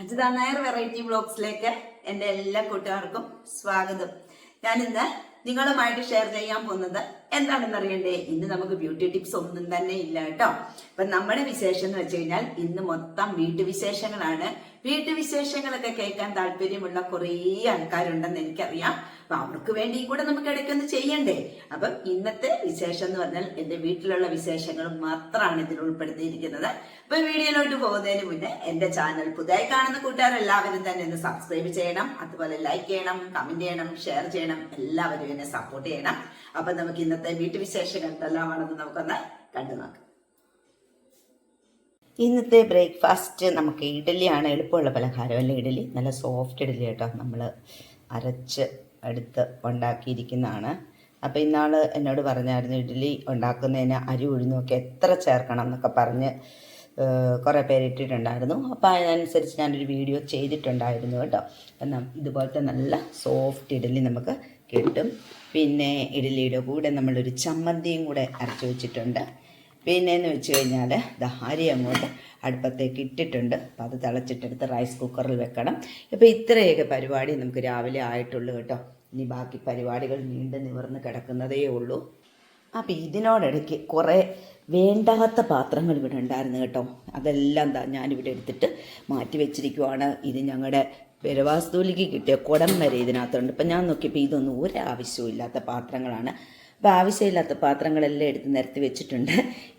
Ajitha Nair variety ബ്ലോഗ്സിലേക്ക് എന്റെ എല്ലാ കൂട്ടുകാർക്കും സ്വാഗതം. ഞാൻ ഇന്ന് നിങ്ങളുമായിട്ട് ഷെയർ ചെയ്യാൻ പോകുന്നത് എന്താണെന്ന് അറിയണ്ടേ ഇന്ന് നമുക്ക് ബ്യൂട്ടി ടിപ്സ് ഒന്നും തന്നെ ഇല്ല കേട്ടോ. അപ്പൊ നമ്മുടെ വിശേഷം എന്ന് വെച്ച് കഴിഞ്ഞാൽ ഇന്ന് മൊത്തം വീട്ടുവിശേഷങ്ങളാണ്. വീട്ടുവിശേഷങ്ങളൊക്കെ കേൾക്കാൻ താല്പര്യമുള്ള കുറേ ആൾക്കാരുണ്ടെന്ന് എനിക്കറിയാം. അപ്പൊ അവർക്ക് വേണ്ടി കൂടെ നമുക്ക് ഇടയ്ക്കൊന്ന് ചെയ്യണ്ടേ? അപ്പം ഇന്നത്തെ വിശേഷം എന്ന് പറഞ്ഞാൽ എന്റെ വീട്ടിലുള്ള വിശേഷങ്ങൾ മാത്രമാണ് ഇതിൽ ഉൾപ്പെടുത്തിയിരിക്കുന്നത്. അപ്പൊ വീഡിയോയിലോട്ട് പോകുന്നതിന് മുന്നേ എന്റെ ചാനൽ പുതിയ കാണുന്ന കൂട്ടുകാരെല്ലാവരും തന്നെ ഒന്ന് സബ്സ്ക്രൈബ് ചെയ്യണം. അതുപോലെ ലൈക്ക് ചെയ്യണം കമന്റ് ചെയ്യണം ഷെയർ ചെയ്യണം. എല്ലാവരും എന്നെ സപ്പോർട്ട് ചെയ്യണം. അപ്പൊ നമുക്ക് ഇന്നത്തെ വീട്ടുവിശേഷങ്ങൾ എന്തെല്ലാമാണെന്ന് നമുക്കൊന്ന് കണ്ടു നോക്കാം ഇന്നത്തെ ബ്രേക്ക്ഫാസ്റ്റ് നമുക്ക് ഇഡലിയാണ്. എളുപ്പമുള്ള പലഹാരം അല്ലെങ്കിൽ ഇഡലി? നല്ല സോഫ്റ്റ് ഇഡലി കേട്ടോ നമ്മൾ അരച്ച് എടുത്ത് ഉണ്ടാക്കിയിരിക്കുന്നതാണ്. അപ്പോൾ ഇന്നാൾ എന്നോട് പറഞ്ഞായിരുന്നു ഇഡലി ഉണ്ടാക്കുന്നതിന് അരി ഉഴുന്നൊക്കെ എത്ര ചേർക്കണം എന്നൊക്കെ പറഞ്ഞ് കുറേ പേര് ഇട്ടിട്ടുണ്ടായിരുന്നു. അപ്പോൾ അതിനനുസരിച്ച് ഞാനൊരു വീഡിയോ ചെയ്തിട്ടുണ്ടായിരുന്നു കേട്ടോ. എന്നാൽ ഇതുപോലത്തെ നല്ല സോഫ്റ്റ് ഇഡലി നമുക്ക് കിട്ടും. പിന്നെ ഇഡലിയുടെ കൂടെ നമ്മളൊരു ചമ്മന്തിയും കൂടെ അരച്ച് വെച്ചിട്ടുണ്ട്. പിന്നെ എന്ന് വെച്ച് കഴിഞ്ഞാൽ ദാ അരി അങ്ങോട്ട് അടുപ്പത്തേക്ക് ഇട്ടിട്ടുണ്ട്. അപ്പം അത് തിളച്ചിട്ടെടുത്ത് റൈസ് കുക്കറിൽ വെക്കണം. ഇപ്പോൾ ഇത്രയൊക്കെ പരിപാടി നമുക്ക് രാവിലെ ആയിട്ടുള്ളൂ കേട്ടോ. ഇനി ബാക്കി പരിപാടികൾ നീണ്ടു നിവർന്ന് കിടക്കുന്നതേ ഉള്ളൂ. അപ്പം ഇതിനോടിടയ്ക്ക് കുറേ വേണ്ടാത്ത പാത്രങ്ങൾ ഇവിടെ ഉണ്ടായിരുന്നു കേട്ടോ. അതെല്ലാം എന്താ ഞാനിവിടെ എടുത്തിട്ട് മാറ്റി വെച്ചിരിക്കുവാണ്. ഇത് ഞങ്ങളുടെ പെരവാസ്തൂലിക്ക് കിട്ടിയ കുടം വരെ ഇതിനകത്തുണ്ട്. ഇപ്പം ഞാൻ നോക്കിയപ്പോൾ ഇതൊന്നും ഒരാവശ്യവും ഇല്ലാത്ത പാത്രങ്ങളാണ്. അപ്പോൾ ആവശ്യമില്ലാത്ത പാത്രങ്ങളെല്ലാം എടുത്ത് നിരത്തി വെച്ചിട്ടുണ്ട്.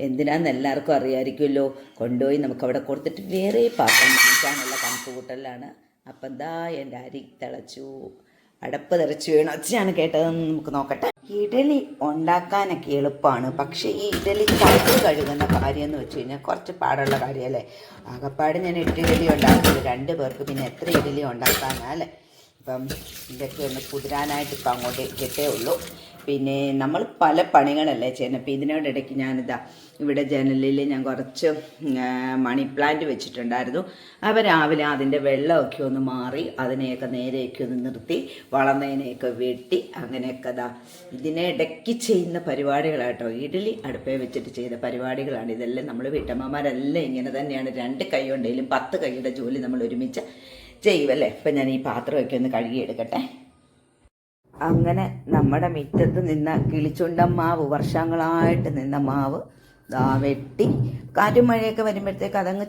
എന്തിനാന്ന് എല്ലാവർക്കും അറിയാമായിരിക്കുമല്ലോ കൊണ്ടുപോയി നമുക്ക് അവിടെ കൊടുത്തിട്ട് വേറെ പാത്രം വാങ്ങിക്കാനുള്ള കണക്ക് കൂട്ടലാണ് അപ്പം എന്താ എന്റെ അരി തിളച്ചു. അടപ്പ് തിളച്ചു വീണു. അച്ഛനാണ് കേട്ടതെന്ന് നമുക്ക് നോക്കട്ടെ. ഇഡലി ഉണ്ടാക്കാനൊക്കെ എളുപ്പമാണ്. പക്ഷേ ഈ ഇഡലി തട്ട് കഴുകുന്ന കാര്യം എന്ന് വെച്ച് കഴിഞ്ഞാൽ കുറച്ച് പാടുള്ള കാര്യമല്ലേ? ആകപ്പാട് ഞാൻ എട്ട് ഇഡലി ഉണ്ടാക്കുന്നത് രണ്ട് പേർക്ക് പിന്നെ എത്ര ഇഡലി ഉണ്ടാക്കാനാല്ലേ ഇപ്പം ഇതൊക്കെ ഒന്ന് കുതിരാനായിട്ട് ഇപ്പം അങ്ങോട്ട് കിട്ടേ ഉള്ളൂ. പിന്നെ നമ്മൾ പല പണികളല്ലേ ചെയ്യുന്നത് അപ്പോൾ ഇതിനോടിടയ്ക്ക് ഞാനിതാ ഇവിടെ ജനലിൽ ഞാൻ കുറച്ച് മണി പ്ലാന്റ് വെച്ചിട്ടുണ്ടായിരുന്നു. അപ്പോൾ രാവിലെ അതിന്റെ വെള്ളമൊക്കെ ഒന്ന് മാറി അതിനെയൊക്കെ നേരെയൊക്കെ ഒന്ന് നിർത്തി വളർന്നതിനെയൊക്കെ വെട്ടി അങ്ങനെയൊക്കെ ഇതാ ഇതിനെ ഇടയ്ക്ക് ചെയ്യുന്ന പരിപാടികളാട്ടോ. ഇഡലി അടുപ്പേ വെച്ചിട്ട് ചെയ്ത പരിപാടികളാണ്. ഇതെല്ലാം നമ്മൾ വീട്ടമ്മമാരെല്ലാം ഇങ്ങനെ തന്നെയാണ്. രണ്ട് കൈ ഉണ്ടെങ്കിലും പത്ത് കൈയുടെ ജോലി നമ്മൾ ഒരുമിച്ച് ചെയ്യുമല്ലേ ഇപ്പം ഞാൻ ഈ പാത്രമൊക്കെ ഒന്ന് കഴുകിയെടുക്കട്ടെ. അങ്ങനെ നമ്മുടെ മുറ്റത്ത് നിന്ന കിളിച്ചുണ്ടൻ മാവ് വർഷങ്ങളായിട്ട് നിന്ന മാവ് ദാ വെട്ടി കാറ്റും മഴയൊക്കെ വരുമ്പോഴത്തേക്ക് അതങ്ങ്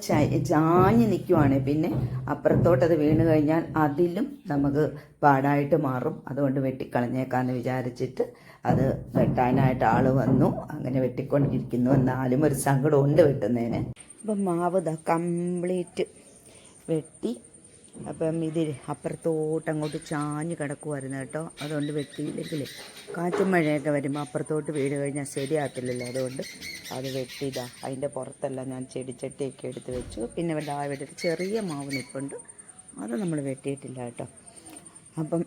ചാഞ്ഞ് നിൽക്കുവാണ് പിന്നെ അപ്പുറത്തോട്ടത് വീണ് കഴിഞ്ഞാൽ അതിലും നമുക്ക് പാടായിട്ട് മാറും. അതുകൊണ്ട് വെട്ടിക്കളഞ്ഞേക്കാന്ന് വിചാരിച്ചിട്ട് അത് വെട്ടാനായിട്ട് ആൾ വന്നു. അങ്ങനെ വെട്ടിക്കൊണ്ടിരിക്കുന്നു. എന്നാലും ഒരു സങ്കടമുണ്ട് വെട്ടുന്നതിന്. അപ്പം മാവ് കംപ്ലീറ്റ് വെട്ടി അപ്പം ഇത് അപ്പുറത്തോട്ട് അങ്ങോട്ട് ചാഞ്ഞ് കിടക്കുമായിരുന്നു കേട്ടോ. അതുകൊണ്ട് വെട്ടിയില്ലെങ്കിൽ കാറ്റും മഴയൊക്കെ വരുമ്പോൾ അപ്പുറത്തോട്ട് വീട് കഴിഞ്ഞാൽ ശരിയാകത്തില്ലല്ലോ. അതുകൊണ്ട് അത് വെട്ടിയതാ അതിന്റെ പുറത്തെല്ലാം ഞാൻ ചെടിച്ചട്ടിയൊക്കെ എടുത്ത് വെച്ചു. പിന്നെ ഇവിടെ ആ ഇവിടെ ചെറിയ മാവ് നിൽപ്പുണ്ട് അത് നമ്മൾ വെട്ടിയിട്ടില്ല കേട്ടോ. അപ്പം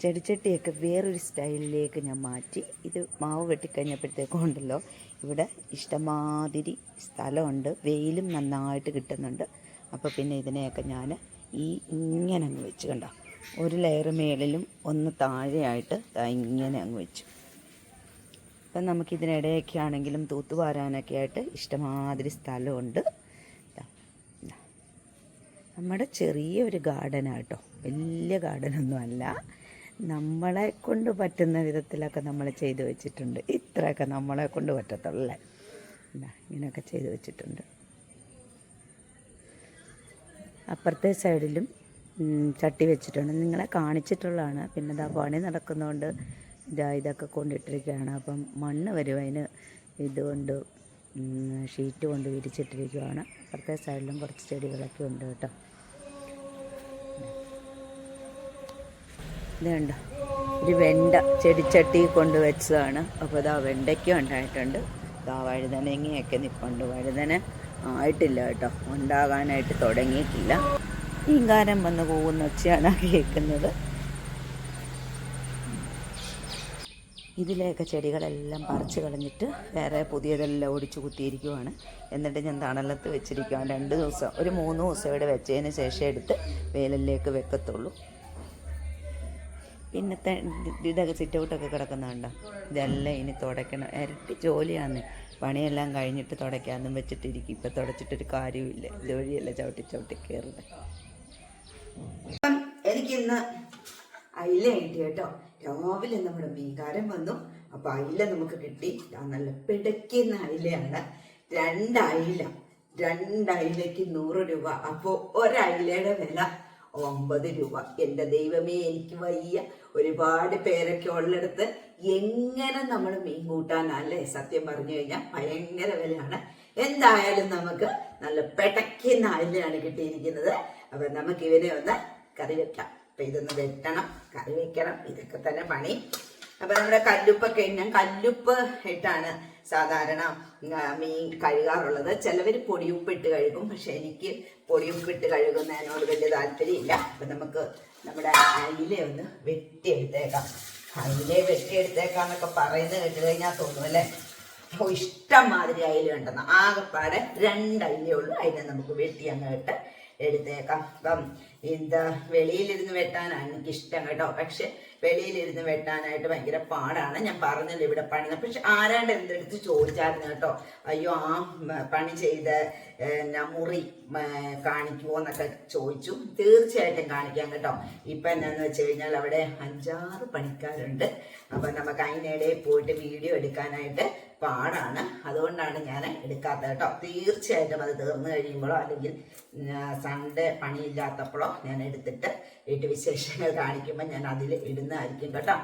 ചെടിച്ചട്ടിയൊക്കെ വേറൊരു സ്റ്റൈലിലേക്ക് ഞാൻ മാറ്റി. ഇത് മാവ് വെട്ടിക്കഴിഞ്ഞപ്പോഴത്തേക്കും ഉണ്ടല്ലോ ഇവിടെ ഇഷ്ടമാതിരി സ്ഥലമുണ്ട്. വെയിലും നന്നായിട്ട് കിട്ടുന്നുണ്ട്. അപ്പോൾ പിന്നെ ഇതിനെയൊക്കെ ഞാൻ ഈ ഇങ്ങനെ അങ്ങ് വെച്ച് കണ്ടോ. ഒരു ലെയർ മേളിലും ഒന്ന് താഴെയായിട്ട് ഇങ്ങനെ അങ്ങ് വെച്ചു. അപ്പം നമുക്കിതിനിടയൊക്കെ ആണെങ്കിലും തൂത്തുവാരാനൊക്കെ ആയിട്ട് ഇഷ്ടമാതിരി സ്ഥലമുണ്ട്. നമ്മുടെ ചെറിയൊരു ഗാർഡനാട്ടോ വലിയ ഗാർഡനൊന്നും അല്ല. നമ്മളെ കൊണ്ട് പറ്റുന്ന വിധത്തിലൊക്കെ നമ്മൾ ചെയ്തു വെച്ചിട്ടുണ്ട്. ഇത്രയൊക്കെ നമ്മളെ കൊണ്ട് പറ്റത്തുള്ളേ ഇങ്ങനെയൊക്കെ ചെയ്തു വെച്ചിട്ടുണ്ട്. അപ്പുറത്തെ സൈഡിലും ചട്ടി വെച്ചിട്ടുണ്ട്. നിങ്ങളെ കാണിച്ചിട്ടുള്ളതാണ്. പിന്നെ ഇതാ പണി നടക്കുന്നതുകൊണ്ട് ഇതാ ഇതൊക്കെ കൊണ്ടിട്ടിരിക്കുകയാണ്. അപ്പം മണ്ണ് വരും. അതിന് ഇതുകൊണ്ട് ഷീറ്റ് കൊണ്ട് വിരിച്ചിട്ടിരിക്കുകയാണ്. അപ്പുറത്തെ സൈഡിലും കുറച്ച് ചെടികളൊക്കെ ഉണ്ട് കേട്ടോ. ഇതുണ്ട് ഒരു വെണ്ട ചെടിച്ചട്ടി കൊണ്ട് വെച്ചതാണ്. അപ്പോൾ ഇതാ വെണ്ടയ്ക്കും ഉണ്ടായിട്ടുണ്ട്. ഇതാ വഴുതനങ്ങയൊക്കെ നിൽപ്പുണ്ട് വഴുതന ആയിട്ടില്ല കേട്ടോ. ഉണ്ടാകാനായിട്ട് തുടങ്ങിയിട്ടില്ല. ഈങ്കാരം വന്ന് പോകുന്ന ഒച്ചയാണ് കേൾക്കുന്നത്. ഇതിലെയൊക്കെ ചെടികളെല്ലാം പറിച്ച് കളഞ്ഞിട്ട് വേറെ പുതിയതെല്ലാം ഒടിച്ചു കുത്തിയിരിക്കുവാണ്. എന്നിട്ട് ഞാൻ തണലത്ത് വെച്ചിരിക്കുവാണ്. രണ്ട് ദിവസം ഒരു മൂന്ന് ദിവസം ഇവിടെ വെച്ചതിന് ശേഷം എടുത്ത് വേലിലേക്ക് വെക്കത്തുള്ളൂ. പിന്നത്തെ ഇതൊക്കെ സിറ്റ് ഔട്ടൊക്കെ കിടക്കുന്നുണ്ടോ ഇതെല്ലാം ഇനി തുടയ്ക്കണം. ഇരട്ടി ജോലിയാണ്. പണിയെല്ലാം കഴിഞ്ഞിട്ട് തുടയ്ക്കാമെന്നും വെച്ചിട്ടിരിക്കും. ഇപ്പം തുടച്ചിട്ടൊരു കാര്യമില്ല ജോലിയല്ല ചവിട്ടി ചവിട്ടി കയറുന്നത് അപ്പം എനിക്കിന്ന് അയില കിട്ടി കേട്ടോ. രാവിലെ നമ്മുടെ മീൻകാരൻ വന്നു. അപ്പൊ അയില നമുക്ക് കിട്ടി. നല്ല പിടയ്ക്കുന്ന അയിലയാണ്. രണ്ട് അയില നൂറ് രൂപ. അപ്പോ ഒരയിലയുടെ വില ഒമ്പത് രൂപ. എന്റെ ദൈവമേ എനിക്ക് വയ്യ. ഒരുപാട് പേരൊക്കെ ഉള്ളിടത്ത് എങ്ങനെ നമ്മൾ മീൻ കൂട്ടാനല്ലേ സത്യം പറഞ്ഞു കഴിഞ്ഞാൽ ഭയങ്കര വിലയാണ്. എന്തായാലും നമുക്ക് നല്ല പെടയ്ക്കുന്ന അല്ലാണ് കിട്ടിയിരിക്കുന്നത്. അപ്പൊ നമുക്ക് ഇവനെ ഒന്ന് കറി വെക്കാം. അപ്പൊ ഇതൊന്ന് വെട്ടണം കറി വെക്കണം. ഇതൊക്കെ തന്നെ പണി. അപ്പൊ നമ്മുടെ കല്ലുപ്പൊക്കെ ഞാൻ കല്ലുപ്പ് ഇട്ടാണ് സാധാരണ മീൻ കഴുകാറുള്ളത്. ചിലവർ പൊടിയുപ്പ് ഇട്ട് കഴുകും. പക്ഷെ എനിക്ക് പൊടിയുപ്പ് ഇട്ട് കഴുകുന്നതിനോട് വലിയ താല്പര്യമില്ല. അപ്പം നമുക്ക് നമ്മുടെ അയില ഒന്ന് വെട്ടിയെടുത്തേക്കാം. അയിലെ വെട്ടിയെടുത്തേക്കാന്നൊക്കെ പറയുന്നത് കേട്ട് കഴിഞ്ഞാൽ തോന്നും അല്ലേ? ഓ ഇഷ്ടം മാതിരി അയില ഉണ്ടെന്ന് ആകെപ്പാടെ രണ്ട് ഉള്ളൂ. അതിനെ നമുക്ക് വെട്ടി അങ്ങോട്ട് എടുത്തേക്കാം. അപ്പം എന്താ വെളിയിലിരുന്ന് വെട്ടാനാണ് എനിക്കിഷ്ടം കേട്ടോ. പക്ഷെ വെളിയിലിരുന്ന് വെട്ടാനായിട്ട് ഭയങ്കര പാടാണ്. ഞാൻ പറഞ്ഞല്ലോ ഇവിടെ പണി പക്ഷെ ആരാണ്ട് എന്തെടുത്ത് ചോദിച്ചായിരുന്നു കേട്ടോ. അയ്യോ ആ പണി ചെയ്ത് മുറി കാണിക്കുമോ എന്നൊക്കെ ചോദിച്ചു. തീർച്ചയായിട്ടും കാണിക്കാം കേട്ടോ. ഇപ്പൊ എന്നാന്ന് വെച്ച് കഴിഞ്ഞാൽ അവിടെ അഞ്ചാറ് പണിക്കാരുണ്ട്. അപ്പൊ നമുക്ക് അതിനിടയിൽ പോയിട്ട് വീഡിയോ എടുക്കാനായിട്ട് പാടാണ്. അതുകൊണ്ടാണ് ഞാൻ എടുക്കാത്തത് കേട്ടോ. തീർച്ചയായിട്ടും അത് തീർന്നു കഴിയുമ്പോഴോ അല്ലെങ്കിൽ സൺഡേ പണിയില്ലാത്തപ്പോഴോ ഞാൻ എടുത്തിട്ട് വീട്ടുവിശേഷങ്ങൾ കാണിക്കുമ്പോൾ ഞാൻ അതിൽ ഇടുന്നതായിരിക്കും കേട്ടോ.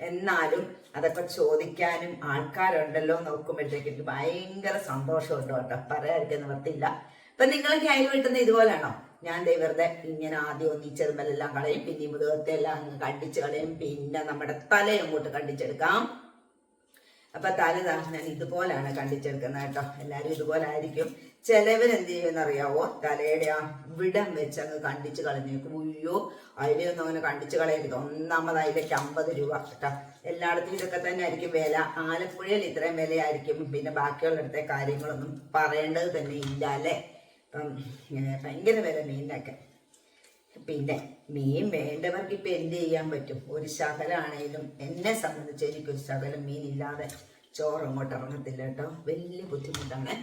എന്നാലും അതൊക്കെ ചോദിക്കാനും ആൾക്കാരുണ്ടല്ലോ നോക്കുമ്പോഴത്തേക്ക് എനിക്ക് ഭയങ്കര സന്തോഷമുണ്ട് കേട്ടോ. പറയാതിരിക്കാൻ നിവർത്തില്ല ഇപ്പൊ നിങ്ങൾക്ക് അയൽ വീട്ടുന്ന ഇതുപോലെയാണോ ഞാൻ ദേ വെറുതെ ഇങ്ങനെ ആദ്യം ഒന്ന് ഈ ചെറുമലെല്ലാം കളയും പിന്നെ മുതുകത്തെ എല്ലാം കണ്ടിച്ച് കളയും പിന്നെ നമ്മുടെ തലയും അങ്ങോട്ട് കണ്ടിച്ചെടുക്കാം അപ്പൊ തല ദാ ഞാൻ ഇതുപോലാണ് കണ്ടിച്ചെടുക്കുന്നത് കേട്ടോ. എല്ലാരും ഇതുപോലെ ആയിരിക്കും ചിലവർ എന്ത് ചെയ്യുമെന്ന് അറിയാവോ തലയുടെ ആ വിടം വെച്ച് അങ്ങ് കണ്ടിച്ച് കളഞ്ഞേക്കും ഉയ്യോ അതിലൊന്നും അങ്ങനെ കണ്ടിച്ച് കളയരുത്. ഒന്നാമത് അതിലേക്ക് അമ്പത് രൂപ കേട്ടോ. എല്ലായിടത്തും ഇതൊക്കെ തന്നെ ആയിരിക്കും വില. ആലപ്പുഴയിൽ ഇത്രയും വിലയായിരിക്കും. പിന്നെ ബാക്കിയുള്ളിടത്തെ കാര്യങ്ങളൊന്നും പറയേണ്ടത് തന്നെ ഇല്ല അല്ലേ? ഏർ ഭയങ്കര വില മീനിനൊക്കെ. പിന്നെ മീൻ വേണ്ടവർക്ക് ഇപ്പൊ എന്ത് ചെയ്യാൻ പറ്റും? ഒരു ശകലാണേലും എന്നെ സംബന്ധിച്ച് എനിക്കൊരു ശകലം മീൻ ഇല്ലാതെ ചോറ് അങ്ങോട്ട് ഇറങ്ങത്തില്ല കേട്ടോ. വലിയ ബുദ്ധിമുട്ടാണ്.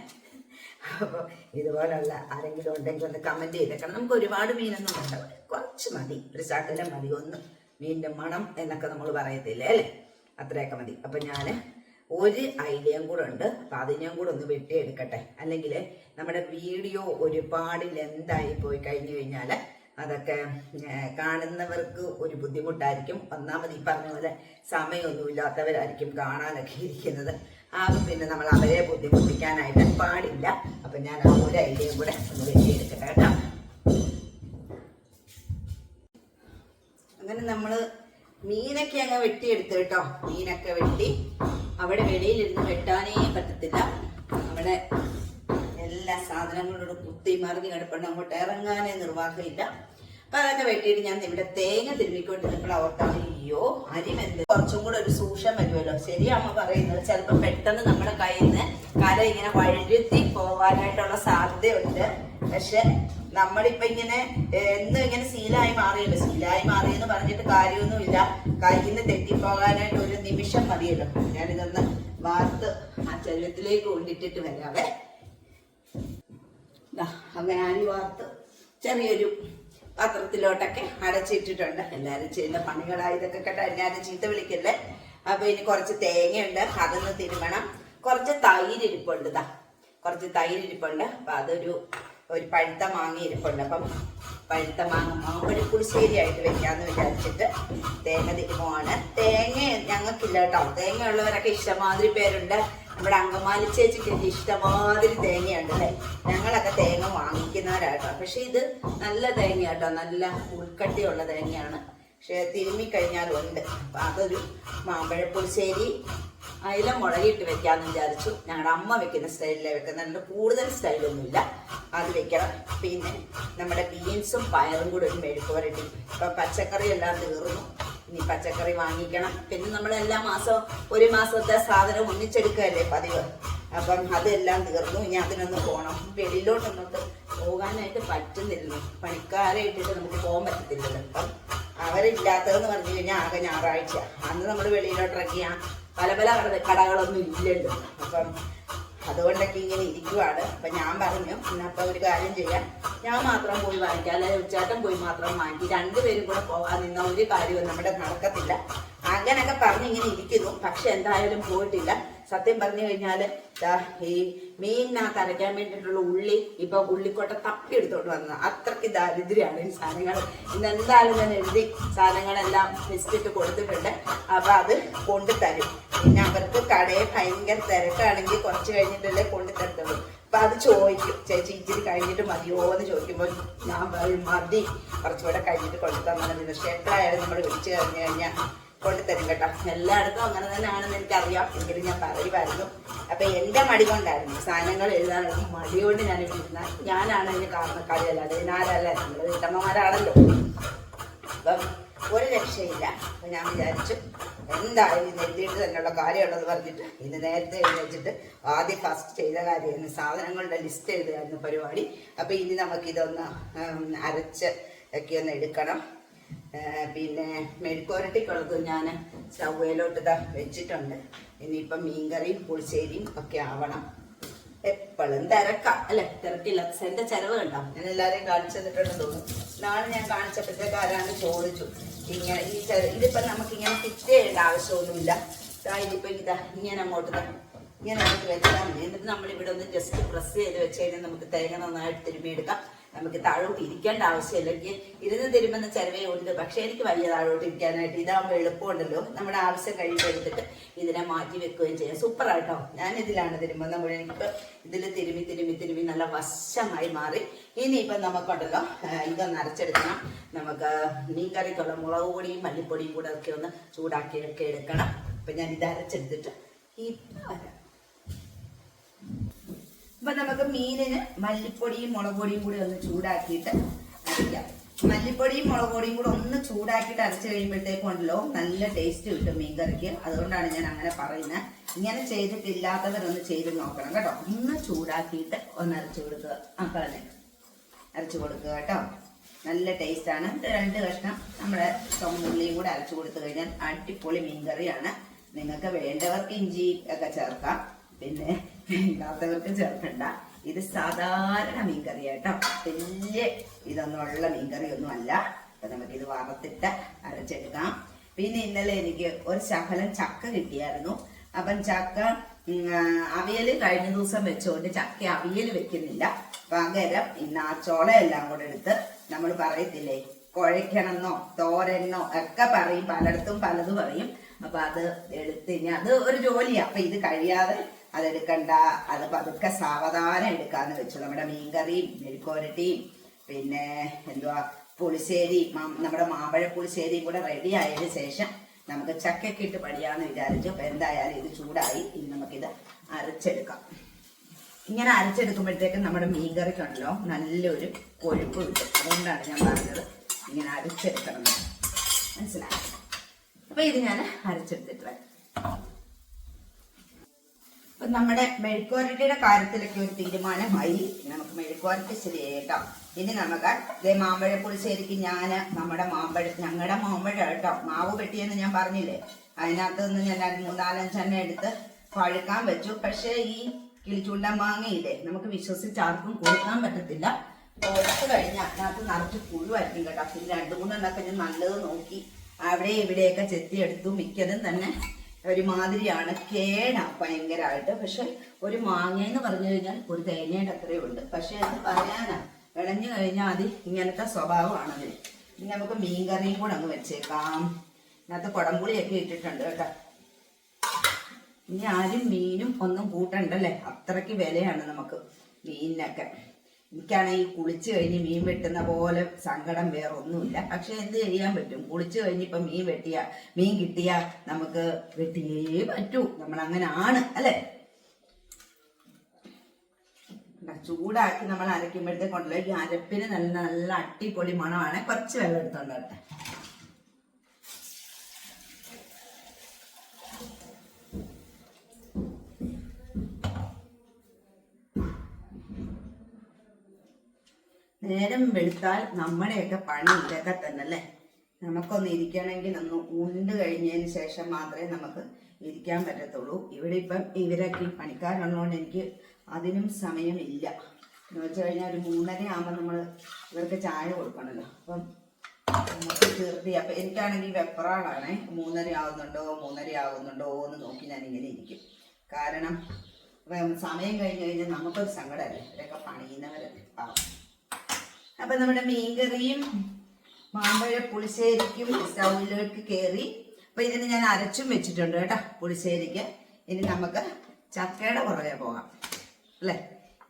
അപ്പോൾ ഇതുപോലുള്ള ആരെങ്കിലും ഉണ്ടെങ്കിൽ ഒന്ന് കമന്റ് ചെയ്തേക്കണം. നമുക്ക് ഒരുപാട് മീനൊന്നും വേണ്ട. കുറച്ച് മതി. ഒരു ശകലം മതി. ഒന്ന് മീനിന്റെ മണം എന്നൊക്കെ നമ്മൾ പറയത്തില്ലേ അല്ലേ? അത്രയൊക്കെ മതി. അപ്പൊ ഞാൻ ഒരു ഐഡിയയും കൂടെ ഉണ്ട്. അപ്പൊ അതിനെയും കൂടെ ഒന്ന് വെട്ടിയെടുക്കട്ടെ. അല്ലെങ്കിൽ നമ്മുടെ വീഡിയോ ഒരുപാട് ലെന്തായി പോയി കഴിഞ്ഞു കഴിഞ്ഞാൽ അതൊക്കെ കാണുന്നവർക്ക് ഒരു ബുദ്ധിമുട്ടായിരിക്കും. ഒന്നാമത് ഈ പറഞ്ഞ പോലെ സമയമൊന്നുമില്ലാത്തവരായിരിക്കും കാണാനൊക്കെ ഇരിക്കുന്നത്. ആ പിന്നെ നമ്മൾ അവരെ ബുദ്ധിമുട്ടിക്കാനായിട്ട് പാടില്ല. അപ്പം ഞാൻ ആ ഒരു ഐഡിയയും കൂടെ ഒന്ന് വെട്ടിയെടുക്കട്ടെ കേട്ടോ. അങ്ങനെ നമ്മൾ മീനൊക്കെ അങ്ങ് വെട്ടിയെടുത്തു കേട്ടോ. മീനൊക്കെ വെട്ടി. അവിടെ വെളിയിലിരുന്ന് വെട്ടാനേ പറ്റത്തില്ല. അവിടെ എല്ലാ സാധനങ്ങളോട് കുത്തി മറിഞ്ഞ് കിടപ്പുണ്ട്. അങ്ങോട്ട് ഇറങ്ങാനേ നിർവാഹമില്ല. അപ്പൊ അതൊക്കെ വെട്ടിയിട്ട് ഞാൻ ഇവിടെ തേങ്ങ തിരുമ്മിക്കൊണ്ടിരുന്നപ്പോൾ ഓർത്താണ് അയ്യോ അരിമെന്ത്? കുറച്ചും കൂടെ ഒരു സൂക്ഷം വരുമല്ലോ. ശരിയമ്മ പറയുന്നത്? ചിലപ്പോൾ പെട്ടെന്ന് നമ്മുടെ കയ്യിൽ നിന്ന് കര ഇങ്ങനെ വഴുത്തി പോകാനായിട്ടുള്ള സാധ്യതയുണ്ട്. പക്ഷെ നമ്മളിപ്പോ ഇങ്ങനെ എന്നും ഇങ്ങനെ ശീലായി മാറിയല്ലോ. ശീലായി മാറിയെന്ന് പറഞ്ഞിട്ട് കാര്യമൊന്നുമില്ല. കയ്യിൽ നിന്ന് തെറ്റിപ്പോകാനായിട്ട് ഒരു നിമിഷം മതിയല്ലോ. ഞാനിതൊന്ന് വാർത്ത് ആ ചെല്ലത്തിലേക്ക് കൊണ്ടിട്ടിട്ട് വരാവേ. അങ്ങനെ അരി വാർത്ത് ചെറിയൊരു പാത്രത്തിലോട്ടൊക്കെ അടച്ചിട്ടിട്ടുണ്ട്. എല്ലാവരും ചെയ്യുന്ന പണികളായി ഇതൊക്കെ കേട്ടോ എല്ലാവരും ചീത്ത വിളിക്കല്ലേ? അപ്പൊ ഇനി കുറച്ച് തേങ്ങയുണ്ട് അതൊന്ന് തിരുമണം. കുറച്ച് തൈര് ഇരിപ്പുണ്ട് ദാ കുറച്ച് തൈര് ഇരിപ്പുണ്ട് അപ്പൊ അതൊരു ഒരു പഴുത്ത മാങ്ങ ഇരിപ്പുണ്ട് അപ്പം പഴുത്ത മാങ്ങ മാമ്പഴി പുളിശ്ശേരി ആയിട്ട് വെക്കാന്ന് വിചാരിച്ചിട്ട് തേങ്ങ തിരുമാണ് തേങ്ങ ഞങ്ങൾക്കില്ല കേട്ടോ. തേങ്ങ ഉള്ളവരൊക്കെ ഇഷ്ടമാതിരി പേരുണ്ട്. നമ്മുടെ അങ്കമാലി ചേച്ചിക്ക് ഇഷ്ടമാതിരി തേങ്ങയുണ്ട് അല്ലേ? ഞങ്ങളൊക്കെ തേങ്ങ വാങ്ങിക്കുന്നവരാട്ടോ. പക്ഷെ ഇത് നല്ല തേങ്ങ കേട്ടോ നല്ല ഉൾക്കട്ടിയുള്ള തേങ്ങയാണ്. പക്ഷെ തിരുമ്മി കഴിഞ്ഞാൽ ഉണ്ട്. അപ്പൊ അതൊരു മാമ്പഴപ്പുളിശ്ശേരി അതിലെ മുളകിട്ട് വെക്കാന്ന് വിചാരിച്ചു. ഞങ്ങളുടെ അമ്മ വെക്കുന്ന സ്റ്റൈലിലെ വെക്കുന്ന നല്ല കൂടുതൽ സ്റ്റൈലൊന്നുമില്ല. അത് വെക്കണം. പിന്നെ നമ്മുടെ ബീൻസും പയറും കൂടെ ഒരു മെഴുക്ക് വരട്ടി ഇപ്പൊ പച്ചക്കറി എല്ലാം തീർന്നു. ഇനി പച്ചക്കറി വാങ്ങിക്കണം. പിന്നെ നമ്മൾ എല്ലാ മാസവും ഒരു മാസത്തെ സാധനം ഒന്നിച്ചെടുക്കുകയല്ലേ പതിവ്? അപ്പം അതെല്ലാം തീർന്നു. ഇനി അതിനൊന്ന് പോകണം വെളിയിലോട്ട് നമുക്ക് പോകാനായിട്ട് പറ്റുന്നില്ല. പണിക്കാരെ ഇട്ടിട്ട് നമുക്ക് പോകാൻ പറ്റത്തില്ലല്ലോ. അപ്പം അവരില്ലാത്തതെന്ന് പറഞ്ഞു കഴിഞ്ഞാൽ ആകെ ഞായറാഴ്ച. അന്ന് നമ്മൾ വെളിയിലോട്ട് ഇറക്കിയാൽ പല പല കട- കടകളൊന്നും ഇല്ലല്ലോ. അപ്പം അതുകൊണ്ടൊക്കെ ഇങ്ങനെ ഇരിക്കുവാണ്. അപ്പൊ ഞാൻ പറഞ്ഞു ഇന്നപ്പൊ ഒരു കാര്യം ചെയ്യാം. ഞാൻ മാത്രം പോയി വാങ്ങിക്കാം. അല്ലെങ്കിൽ ഉച്ചാട്ടം പോയി മാത്രം വാങ്ങിക്കും. രണ്ടുപേരും കൂടെ പോകാൻ നിന്ന ഒരു കാര്യവും നമ്മുടെ നടക്കത്തില്ല. അങ്ങനെയൊക്കെ പറഞ്ഞ് ഇങ്ങനെ ഇരിക്കുന്നു. പക്ഷെ എന്തായാലും പോയിട്ടില്ല. സത്യം പറഞ്ഞു കഴിഞ്ഞാൽ ഈ മീനിനകത്ത് അരയ്ക്കാൻ വേണ്ടിയിട്ടുള്ള ഉള്ളി ഇപ്പൊ ഉള്ളിക്കോട്ട തപ്പി എടുത്തോണ്ട് വന്നത്. അത്രയ്ക്ക് ദാരിദ്ര്യമാണ് ഈ സാധനങ്ങൾ ഇന്ന് എന്തായാലും ഞാൻ എഴുതി സാധനങ്ങളെല്ലാം ലിസ്റ്റിട്ട് കൊടുത്തിട്ടുണ്ട്. അപ്പൊ അത് കൊണ്ടുതരും. പിന്നെ അവർക്ക് കടയിൽ ഭയങ്കര തിരക്കാണെങ്കിൽ കുറച്ച് കഴിഞ്ഞിട്ടല്ലേ കൊണ്ടു തരത്തുള്ളൂ അപ്പൊ അത് ചോദിക്കും. ചേച്ചി ഇച്ചിരി കഴിഞ്ഞിട്ട് മതിയോ എന്ന് ചോദിക്കുമ്പോൾ ഞാൻ മതി. കുറച്ചുകൂടെ കഴിഞ്ഞിട്ട് കൊണ്ടു തന്നാൽ പക്ഷെ എപ്പോഴായാലും നമ്മൾ വിളിച്ചു കഴിഞ്ഞു കഴിഞ്ഞാൽ കൊണ്ടുതരും കേട്ടോ. എല്ലായിടത്തും അങ്ങനെ തന്നെയാണെന്ന് എനിക്കറിയാം. എങ്കിലും ഞാൻ പറയുമായിരുന്നു അപ്പൊ എന്റെ മടി കൊണ്ടായിരുന്നു സാധനങ്ങൾ എഴുതാനുള്ള മടി കൊണ്ട് ഞാൻ എഴുതിയിരുന്ന. ഞാനാണ് അതിന് കാരണക്കാരി അല്ലാതെ ഞാനല്ല നമ്മൾ വീട്ടമ്മമാരാണല്ലോ. അപ്പം ഒരു രക്ഷയില്ല. അപ്പൊ ഞാൻ വിചാരിച്ചു എന്തായാലും ഇന്ന് എഴുതിയിട്ട് തന്നെയുള്ള കാര്യമുള്ളത് പറഞ്ഞിട്ട് ഇന്ന് നേരത്തെ എഴുതി വെച്ചിട്ട് ആദ്യം ഫസ്റ്റ് ചെയ്ത കാര്യമായിരുന്നു. സാധനങ്ങളുടെ ലിസ്റ്റ് എഴുതുകയായിരുന്നു പരിപാടി. അപ്പൊ ഇനി നമുക്കിതൊന്ന് അരച്ച് ഒക്കെ ഒന്ന് എടുക്കണം. പിന്നെ മെഴുക്കുരട്ടിക്കുള്ളത് ഞാൻ ചവയിലോട്ട് ഇതാ വെച്ചിട്ടുണ്ട്. ഇനിയിപ്പം മീൻകറിയും പുളിശ്ശേരിയും ഒക്കെ ആവണം. എപ്പോഴും തിരക്കാം. അല്ലെ? തിരക്കില്ല. എന്റെ ചെലവ് കണ്ടോ? ഞാൻ എല്ലാരെയും കാണിച്ചു തോന്നുന്നു. നാളെ ഞാൻ കാണിച്ചപ്പോഴത്തേക്ക് ആരാണ് ചോദിച്ചു. ഇങ്ങനെ ഈ ചെറു ഇതിപ്പം നമുക്ക് ഇങ്ങനെ ഫിറ്റ് ചെയ്യേണ്ട ആവശ്യമൊന്നുമില്ല. ദാ ഇതിപ്പോ ഇതാ ഇങ്ങനെ അങ്ങോട്ട് ഇങ്ങനെ നമുക്ക് വെച്ചാൽ എന്നിട്ട് നമ്മൾ ഇവിടെ ഒന്ന് ജസ്റ്റ് പ്രസ് ചെയ്ത് വെച്ച് കഴിഞ്ഞാൽ നമുക്ക് തേങ്ങ നന്നായിട്ട് തിരുമ്മിയെടുക്കാം നമുക്ക് താഴോട്ട് ഇരിക്കേണ്ട ആവശ്യമില്ല എനിക്ക് ഇരുന്ന് തിരുമ്പുന്ന ചെലവേ ഉണ്ട് പക്ഷെ എനിക്ക് വലിയ താഴോട്ട് ഇരിക്കാനായിട്ട് ഇതാകുമ്പോൾ എളുപ്പമുണ്ടല്ലോ. നമ്മുടെ ആവശ്യം കഴിയുമ്പോൾ എടുത്തിട്ട് ഇതിനെ മാറ്റി വെക്കുകയും ചെയ്യാം. സൂപ്പർ ആട്ടോ. ഞാൻ ഇതിലാണ് തിരുമ്പുന്നത്. മുഴുവൻ എനിക്ക് ഇതിൽ തിരുമി തിരുമി തിരുമി നല്ല വശമായി മാറി. ഇനിയിപ്പം നമുക്കുണ്ടല്ലോ ഇതൊന്ന് അരച്ചെടുക്കണം. നമുക്ക് മീൻ കറിക്കുള്ള മുളക് പൊടിയും മല്ലിപ്പൊടിയും കൂടെ ഒക്കെ ഒന്ന് ചൂടാക്കിയൊക്കെ എടുക്കണം. അപ്പം ഞാൻ ഇത് അരച്ചെടുത്തിട്ട് ഇപ്പം വരാം നമുക്ക് മീനിന് മല്ലിപ്പൊടിയും മുളക് പൊടിയും കൂടി ഒന്ന് ചൂടാക്കിയിട്ട് അരയ്ക്കാം. മല്ലിപ്പൊടിയും മുളക് പൊടിയും കൂടെ ഒന്ന് ചൂടാക്കിയിട്ട് അരച്ച് കഴിയുമ്പോഴത്തേക്കും ഉണ്ടല്ലോ നല്ല ടേസ്റ്റ് കിട്ടും മീൻ കറിക്ക് അതുകൊണ്ടാണ് ഞാൻ അങ്ങനെ പറയുന്നത് ഇങ്ങനെ ചെയ്തിട്ടില്ലാത്തവരൊന്ന് ചെയ്ത് നോക്കണം കേട്ടോ. ഒന്ന് ചൂടാക്കിയിട്ട് ഒന്ന് അരച്ചു കൊടുക്കുക. ആ കളഞ്ഞേ അരച്ചു കൊടുക്കുക കേട്ടോ. നല്ല ടേസ്റ്റ് ആണ്. രണ്ട് കഷ്ണം നമ്മുടെ ചുമന്നുള്ളിയും കൂടെ അരച്ചു കൊടുത്തു കഴിഞ്ഞാൽ അടിപൊളി മീൻകറിയാണ്. നിങ്ങൾക്ക് വേണ്ടവർക്ക് ഇഞ്ചി ഒക്കെ ചേർക്കാം. പിന്നെ ഇല്ലാത്തവർക്ക് ചേർക്കണ്ട. ഇത് സാധാരണ മീൻകറി കേട്ടോ വലിയ ഇതൊന്നുള്ള മീൻകറി ഒന്നും അല്ല. അപ്പൊ ഇത് വറുത്തിട്ട് അരച്ചെടുക്കാം. പിന്നെ ഇന്നലെ എനിക്ക് ഒരു ശകലം ചക്ക കിട്ടിയായിരുന്നു. അപ്പം ചക്ക അവിയൽ കഴിഞ്ഞ ദിവസം വെച്ചുകൊണ്ട് ചക്ക അവിയൽ വെക്കുന്നില്ല. പകരം ഇന്ന് ആ ചോളയെല്ലാം കൂടെ എടുത്ത് നമ്മൾ പറയത്തില്ലേ കുഴയ്ക്കണമെന്നോ തോരെന്നോ ഒക്കെ പറയും. പലയിടത്തും പലതും പറയും. അപ്പൊ അത് എടുത്ത് ഇനി അത് ഒരു ജോലിയാ. അപ്പൊ ഇത് കഴിയാതെ അതെടുക്കണ്ട. അത് പതുക്കെ സാവധാനം എടുക്കാന്ന് വെച്ചു. നമ്മുടെ മീൻകറിയും മെഴുക്കോരട്ടിയും പിന്നെ എന്തുവാ പുളിശ്ശേരി നമ്മുടെ മാമ്പഴ പുളിശ്ശേരിയും കൂടെ റെഡി ആയതിനു ശേഷം നമുക്ക് ചക്കയ്ക്ക് ഇട്ട് പടിയാന്ന് വിചാരിച്ചു. അപ്പൊ എന്തായാലും ഇത് ചൂടായി. ഇനി നമുക്കിത് അരച്ചെടുക്കാം. ഇങ്ങനെ അരച്ചെടുക്കുമ്പോഴത്തേക്കും നമ്മുടെ മീൻകറിക്കുണ്ടല്ലോ നല്ലൊരു കൊഴുപ്പ് കിട്ടും. അതുകൊണ്ടാണ് ഞാൻ പറഞ്ഞത് ഇങ്ങനെ അരച്ചെടുക്കണം മനസ്സിലായോ? അപ്പൊ ഇത് ഞാൻ അരച്ചെടുത്തിട്ട് വരാം. അപ്പൊ നമ്മുടെ മെഴുക്കുവരട്ടിയുടെ കാര്യത്തിലൊക്കെ ഒരു തീരുമാനമായി. നമുക്ക് മെഴുക്കുവരട്ടി ശരിയേക്കാം ഇനി നമുക്ക് ഇതേ മാമ്പഴ പുളിശ്ശേരിക്ക് ഞാൻ നമ്മുടെ മാമ്പഴ ഞങ്ങളുടെ മാമ്പഴ കേട്ടോ മാവ് വെട്ടിയെന്ന് ഞാൻ പറഞ്ഞില്ലേ? അതിനകത്ത് നിന്ന് ഞാൻ മൂന്നാലഞ്ചെണ്ണം എടുത്ത് പഴുക്കാൻ വെച്ചു. പക്ഷേ ഈ കിളിച്ചുണ്ട മാങ്ങയില്ലേ നമുക്ക് വിശ്വസിച്ച് ആർക്കും കൊടുക്കാൻ പറ്റത്തില്ല. കൊടുത്തു കഴിഞ്ഞാൽ അതിനകത്ത് നിറച്ച് പുഴുവായിരിക്കും കേട്ടോ. പിന്നെ രണ്ട് മൂന്നെണ്ണൊക്കെ ഞാൻ നല്ലത് നോക്കി അവിടെ ഇവിടെയൊക്കെ ചെത്തിയെടുത്തു മിക്കതും തന്നെ. ഒരുമാതിരിയാണ്. കേട ഭയങ്കരമായിട്ട് പക്ഷെ ഒരു മാങ്ങ എന്ന് പറഞ്ഞു കഴിഞ്ഞാൽ ഒരു തേങ്ങയുടെ അത്രയും ഉണ്ട് പക്ഷെ അത് പറയാനാ. വിളഞ്ഞു കഴിഞ്ഞാൽ അത് ഇങ്ങനത്തെ സ്വഭാവമാണ് അതിന് ഇനി നമുക്ക് മീൻകറിയും കൂടെ അങ്ങ് വെച്ചേക്കാം. ഇതിനകത്ത് കുടംപുളിയൊക്കെ ഇട്ടിട്ടുണ്ട് കേട്ടോ. ഇനി ആരും മീനും ഒന്നും കൂട്ടണ്ടല്ലേ? അത്രയ്ക്ക് വിലയാണ് നമുക്ക് മീനിനൊക്കെ. എനിക്കാണെങ്കിൽ കുളിച്ചു കഴിഞ്ഞ് മീൻ വെട്ടുന്ന പോലെ സങ്കടം വേറെ ഒന്നുമില്ല പക്ഷെ എന്ത് ചെയ്യാൻ പറ്റും? കുളിച്ചു കഴിഞ്ഞ് ഇപ്പം മീൻ വെട്ടിയ മീൻ കിട്ടിയ നമുക്ക് വെട്ടിയേ പറ്റൂ. നമ്മൾ അങ്ങനെ ആണ് അല്ലേ ചൂടാക്കി നമ്മൾ അരയ്ക്കുമ്പോഴത്തേക്കുണ്ടല്ലോ ഈ അരപ്പിന് നല്ല നല്ല അടിപൊളി മണമാണ്. കുറച്ച് വെള്ളം എടുത്തോണ്ടോട്ടെ നേരം വെളുത്താൽ നമ്മുടെയൊക്കെ പണി ഇതൊക്കെ തന്നെ അല്ലേ നമുക്കൊന്ന് ഇരിക്കണമെങ്കിൽ ഒന്ന് ഉണ്ട് കഴിഞ്ഞതിന് ശേഷം മാത്രമേ നമുക്ക് ഇരിക്കാൻ പറ്റത്തുള്ളൂ. ഇവിടെ ഇപ്പം ഇവരൊക്കെ ഈ പണിക്കാരുള്ളതുകൊണ്ട് എനിക്ക് അതിനും സമയമില്ല എന്ന് വെച്ച് കഴിഞ്ഞാൽ ഒരു മൂന്നര ആകുമ്പോൾ നമ്മൾ ഇവർക്ക് ചായ കൊടുക്കണമല്ലോ അപ്പം നമുക്ക് തീർത്തി അപ്പം എനിക്കാണെങ്കിൽ വെപ്പറാളാണ് മൂന്നര ആവുന്നുണ്ടോ മൂന്നര ആവുന്നുണ്ടോ എന്ന് നോക്കി ഞാൻ ഇങ്ങനെ ഇരിക്കും. കാരണം സമയം കഴിഞ്ഞ് കഴിഞ്ഞാൽ നമുക്കൊരു സങ്കടമല്ലേ? ഇവരൊക്കെ പണിയുന്നവരല്ലേ? അപ്പം നമ്മുടെ മീൻകറിയും മാമ്പഴ പുളിശ്ശേരിക്കും സ്റ്റൗവിലേക്ക് കയറി അപ്പൊ ഇതിന് ഞാൻ അരച്ചും വെച്ചിട്ടുണ്ട് കേട്ടോ പുളിശ്ശേരിക്ക്. ഇനി നമുക്ക് ചക്കയുടെ പുറകെ പോകാം. അല്ലേ?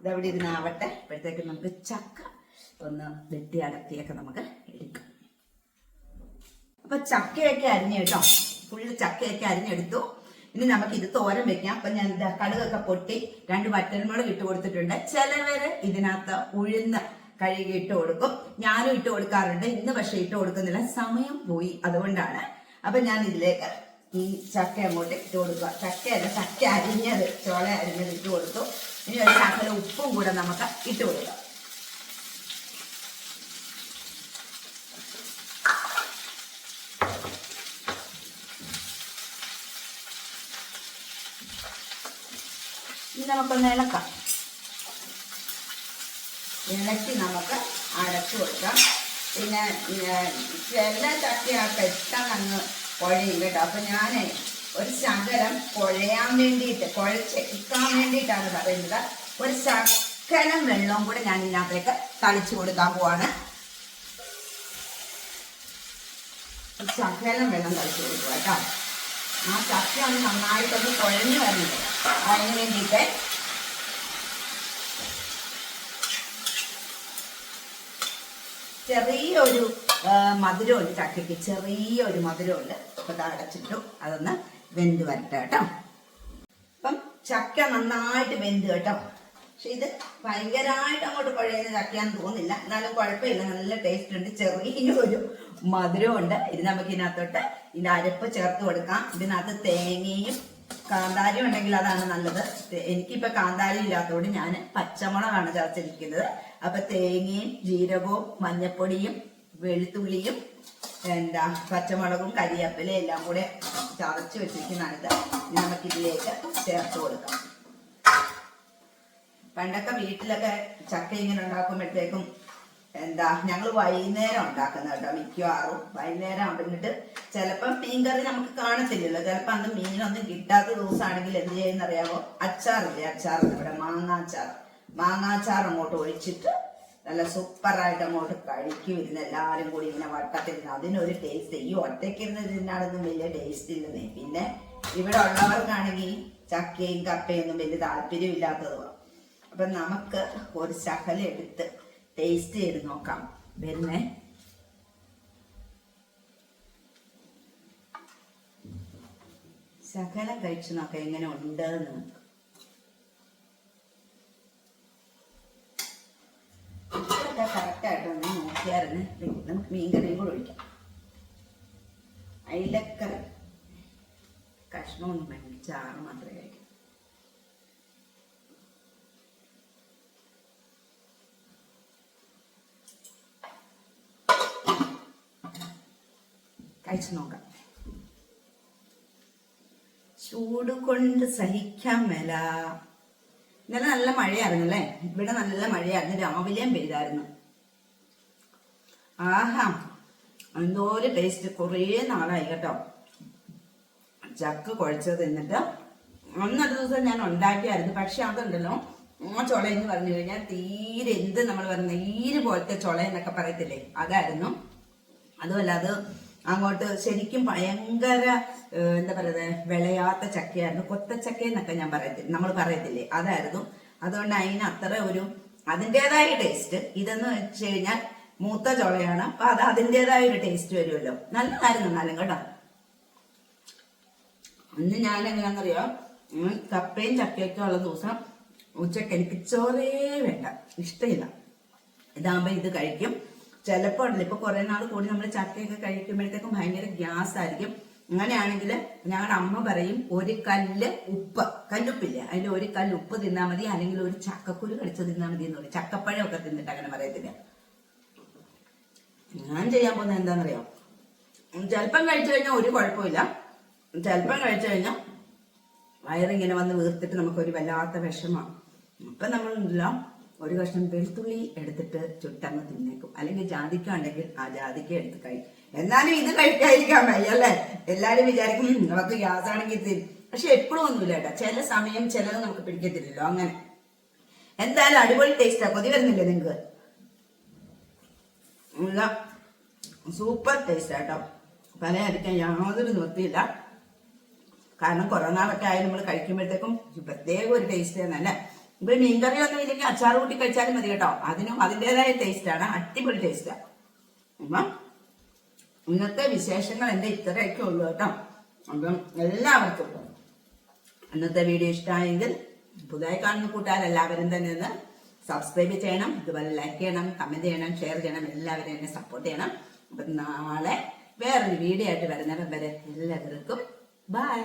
ഇതവിടെ ഇരുന്നാവട്ടെ ഇപ്പോഴത്തേക്ക് നമുക്ക് ചക്ക ഒന്ന് വെട്ടി അടത്തിയൊക്കെ നമുക്ക് എടുക്കാം. അപ്പൊ ചക്കയൊക്കെ അരിഞ്ഞു ഫുള്ള് ചക്കയൊക്കെ അരിഞ്ഞെടുത്തു. ഇനി നമുക്ക് ഇത് തോരം വെക്കാം. അപ്പൊ ഞാൻ കടുകൊക്കെ പൊട്ടി രണ്ട് വറ്റൽമുളക് ഇട്ട് കൊടുത്തിട്ടുണ്ട്. ചിലവര് ഇതിനകത്ത് ഉഴുന്ന് കഴുകി ഇട്ട് കൊടുക്കും. ഞാനും ഇട്ട് കൊടുക്കാറുണ്ട്. ഇന്ന് പക്ഷെ ഇട്ട് കൊടുക്കുന്നില്ല. സമയം പോയി അതുകൊണ്ടാണ്. അപ്പൊ ഞാൻ ഇതിലേക്ക് ഈ ചക്ക അങ്ങോട്ട് ഇട്ട് കൊടുക്കുക. ചക്കയല്ല ചക്ക അരിഞ്ഞത്. ചോള അരിഞ്ഞത് ഇട്ട് കൊടുത്തു. ഇനി ഒരു ചക്കല ഉപ്പും കൂടെ നമുക്ക് ഇട്ട് കൊടുക്കാം. ഇനി നമുക്കൊന്ന് ഇളക്കാം. ഇളക്കി നമുക്ക് അടച്ചു കൊടുക്കാം. പിന്നെ ചില ചക്കയാ പെട്ടെന്ന് അങ്ങ് കുഴയും കേട്ടോ. അപ്പൊ ഞാൻ ഒരു ശകലം കുഴയാൻ വേണ്ടിയിട്ട് കുഴച്ചെടുക്കാൻ വേണ്ടിയിട്ടാണ് പറയുന്നത്. ഒരു ശകലം വെള്ളവും കൂടെ ഞാൻ ഇതിനകത്തേക്ക് തളിച്ചു കൊടുക്കാൻ പോവാണ്. ശകലം വെള്ളം തളിച്ചു കൊടുക്കുക കേട്ടോ. ആ ചക്ക ഒന്ന് നന്നായിട്ടൊന്ന് കുഴഞ്ഞു വരുന്നത് അതിന് വേണ്ടിയിട്ട് ചെറിയൊരു മധുരമുണ്ട് ചക്കയ്ക്ക്. ചെറിയൊരു മധുരമുണ്ട്. അപ്പൊ ഇത് അടച്ചിട്ടു. അതൊന്ന് വെന്ത് വരട്ടെ കേട്ടോ. അപ്പം ചക്ക നന്നായിട്ട് വെന്ത് കേട്ടോ. പക്ഷെ ഇത് ഭയങ്കരമായിട്ട് അങ്ങോട്ട് കുഴയുന്ന ചക്കയാന്ന് തോന്നില്ല എന്നാലും കുഴപ്പമില്ല. നല്ല ടേസ്റ്റ് ഉണ്ട്. ചെറിയൊരു മധുരമുണ്ട്. ഇത് നമുക്ക് ഇതിനകത്തോട്ട് ഇതിന്റെ അരപ്പ് ചേർത്ത് കൊടുക്കാം. ഇതിനകത്ത് തേങ്ങയും കാന്താരി ഉണ്ടെങ്കിൽ അതാണ് നല്ലത്. എനിക്കിപ്പോ കാന്താരി ഇല്ലാത്തതുകൊണ്ട് ഞാൻ പച്ചമുളകാണ് ചേർത്തിരിക്കുന്നത്. അപ്പൊ തേങ്ങയും ജീരകവും മഞ്ഞപ്പൊടിയും വെളുത്തുള്ളിയും എന്താ പച്ചമുളകും കരിയേപ്പിലയും എല്ലാം കൂടെ ചതച്ച് വെച്ചിരിക്കുന്നതാണിത് നമുക്ക് നമുക്കിതിലേക്ക് ചേർത്ത് കൊടുക്കാം. പണ്ടൊക്കെ വീട്ടിലൊക്കെ ചക്ക ഇങ്ങനെ ഉണ്ടാക്കുമ്പോഴത്തേക്കും എന്താ ഞങ്ങൾ വൈകുന്നേരം ഉണ്ടാക്കുന്ന കേട്ടോ മിക്കവാറും. വൈകുന്നേരം ഉണ്ടെന്നിട്ട് ചിലപ്പം മീൻകറി നമുക്ക് കാണത്തില്ലല്ലോ. ചിലപ്പോൾ അന്ന് മീനൊന്നും കിട്ടാത്ത ദിവസമാണെങ്കിൽ എന്ത് ചെയ്യുന്നറിയാവോ? അച്ചാറില്ലേ അച്ചാർ ഇവിടെ മാങ്ങാച്ചാർ മാങ്ങാച്ചാർ അങ്ങോട്ട് ഒഴിച്ചിട്ട് നല്ല സൂപ്പറായിട്ട് അങ്ങോട്ട് കഴിക്കും. ഇരുന്ന് എല്ലാവരും കൂടി ഇങ്ങനെ വട്ടത്തിരുന്ന് അതിനൊരു ടേസ്റ്റ് ഈ ഒറ്റയ്ക്കിരുന്ന് തിന്നാണൊന്നും വലിയ ടേസ്റ്റ് ഇല്ലെന്നേ. പിന്നെ ഇവിടെ ഉള്ളവർക്കാണെങ്കിൽ ചക്കയും കപ്പയൊന്നും വലിയ താല്പര്യം ഇല്ലാത്തതുമാണ് അപ്പൊ നമുക്ക് ഒരു ശകലം എടുത്ത് ടേസ്റ്റ് ചെയ്ത് നോക്കാം. പിന്നെ ശകലം കഴിച്ചു നോക്കാം എങ്ങനെ ഉണ്ടെന്ന്. ഇതൊക്കെ കറക്റ്റായിട്ട് ഒന്ന് നോക്കിയായിരുന്നു. നമുക്ക് മീൻകറിയും കൂടെ ഒഴിക്കാം. അയിലക്കറി. കഷ്ണമൊന്നും വേണമെങ്കിൽ ചാറ് മാത്രമേ കഴിക്കും. കഴിച്ചു നോക്കാം. ചൂട് കൊണ്ട് സഹിക്കാൻ മേല. ഇന്നലെ നല്ല മഴയായിരുന്നു അല്ലേ ഇവിടെ നല്ല മഴയായിരുന്നു. രാവിലെയും പെയ്തായിരുന്നു. ആഹാ എന്തോരം ടേസ്റ്റ് കുറേ നാളായി കേട്ടോ. ചക്ക കുഴച്ചത് എന്നിട്ട് അന്നൊരു ദിവസം ഞാൻ ഉണ്ടാക്കിയായിരുന്നു. പക്ഷെ അതുണ്ടല്ലോ ആ ചുള എന്ന് പറഞ്ഞു കഴിഞ്ഞാൽ തീരെ എന്ത് നമ്മൾ പറഞ്ഞ നീര് പോലത്തെ ചുള എന്നൊക്കെ പറയത്തില്ലേ? അതായിരുന്നു. അതുമല്ല അത് അങ്ങോട്ട് ശരിക്കും ഭയങ്കര എന്താ പറയുന്നത് വിളയാത്ത ചക്കയായിരുന്നു. കൊത്തച്ചക്ക എന്നൊക്കെ ഞാൻ പറയത്തില്ല നമ്മൾ പറയത്തില്ലേ? അതായിരുന്നു. അതുകൊണ്ട് അതിന് അത്ര ഒരു അതിന്റെതായ ടേസ്റ്റ് ഇതെന്ന് വെച്ച് കഴിഞ്ഞാൽ മൂത്ത ചോളയാണ്. അപ്പൊ അത് അതിന്റെതായ ഒരു ടേസ്റ്റ് വരുമല്ലോ. നല്ലതായിരുന്നു എന്നാലും കേട്ടോ. അന്ന് ഞാൻ എങ്ങനെയാണെന്നറിയോ കപ്പയും ചക്കയൊക്കെ ഉള്ള ദിവസം ഉച്ചയ്ക്ക് എനിക്ക് ചോറേ വേണ്ട. ഇഷ്ടമില്ല. ഇതാകുമ്പോ ഇത് കഴിക്കും. ചിലപ്പോൾ ഉണ്ടല്ലോ ഇപ്പൊ കുറെ നാൾ കൂടി നമ്മൾ ചക്കയൊക്കെ കഴിക്കുമ്പോഴത്തേക്കും ഭയങ്കര ഗ്യാസ് ആയിരിക്കും. അങ്ങനെയാണെങ്കിൽ ഞങ്ങളുടെ അമ്മ പറയും ഒരു കല്ല് ഉപ്പ്. കല്ലുപ്പില്ല? അതിൽ ഒരു കല്ല് ഉപ്പ് തിന്നാൽ മതി അല്ലെങ്കിൽ ഒരു ചക്കക്കുരു കടിച്ച് തിന്നാൽ മതി എന്ന് പറയും. ചക്കപ്പഴമൊക്കെ തിന്നിട്ട് അങ്ങനെ പറയത്തില്ല? ഞാൻ ചെയ്യാൻ പോകുന്നത് എന്താണെന്നറിയോ ചിലപ്പം കഴിച്ചു കഴിഞ്ഞാൽ ഒരു കുഴപ്പമില്ല. ചിലപ്പം കഴിച്ചു കഴിഞ്ഞാൽ വയറിങ്ങനെ വന്ന് വീർത്തിട്ട് നമുക്കൊരു വല്ലാത്ത വിഷമമാണ് ഇപ്പം നമ്മളുണ്ടല്ലോ ഒരു കഷ്ണം വെളുത്തുള്ളി എടുത്തിട്ട് ചുട്ടങ്ങ് തിന്നേക്കും. അല്ലെങ്കിൽ ജാതിക്ക ഉണ്ടെങ്കിൽ ആ ജാതിക്ക എടുത്ത് കഴിക്കും എന്നാലും ഇത് കഴിക്കാതിരിക്കാൻ വയ്യ അല്ലേ? എല്ലാരും വിചാരിക്കും "ഉം, നമുക്ക് ഗ്യാസ് ആണെങ്കിൽ തിരും പക്ഷെ എപ്പോഴും ഒന്നുമില്ല കേട്ടോ. ചില സമയം ചിലത് നമുക്ക് പിടിക്കത്തില്ലല്ലോ അങ്ങനെ. എന്തായാലും അടിപൊളി ടേസ്റ്റാ കൊതി വരുന്നില്ലേ നിങ്ങക്ക്? ഇല്ല സൂപ്പർ ടേസ്റ്റ് കേട്ടോ. പല അടിക്കാൻ യാതൊരു നിവൃത്തിയില്ല. കാരണം കൊറോണ ഒക്കെ ആയാലും നമ്മൾ കഴിക്കുമ്പോഴത്തേക്കും പ്രത്യേക ഒരു ടേസ്റ്റ് തന്നെയല്ലേ ഇപ്പൊ മീൻകറി ഒന്നും ഇല്ലെങ്കിൽ അച്ചാർ കൂട്ടി കഴിച്ചാലും മതി കേട്ടോ. അതിനും അതിന്റെതായ ടേസ്റ്റാണ് അടിപൊളി ടേസ്റ്റാണ് അപ്പം ഇന്നത്തെ വിശേഷങ്ങൾ എന്റെ ഇത്രയൊക്കെ ഉള്ളൂ കേട്ടോ. അപ്പം എല്ലാവർക്കും ഇന്നത്തെ വീഡിയോ ഇഷ്ടമായെങ്കിൽ പുതുതായി കാണുന്ന കൂട്ടുകാരെല്ലാവരും തന്നെ ഒന്ന് സബ്സ്ക്രൈബ് ചെയ്യണം. ഇതുപോലെ ലൈക്ക് ചെയ്യണം കമന്റ് ചെയ്യണം ഷെയർ ചെയ്യണം. എല്ലാവരും എന്നെ സപ്പോർട്ട് ചെയ്യണം. അപ്പം നാളെ വേറൊരു വീഡിയോ ആയിട്ട് വരുന്നവരെ വരെ എല്ലാവർക്കും ബൈ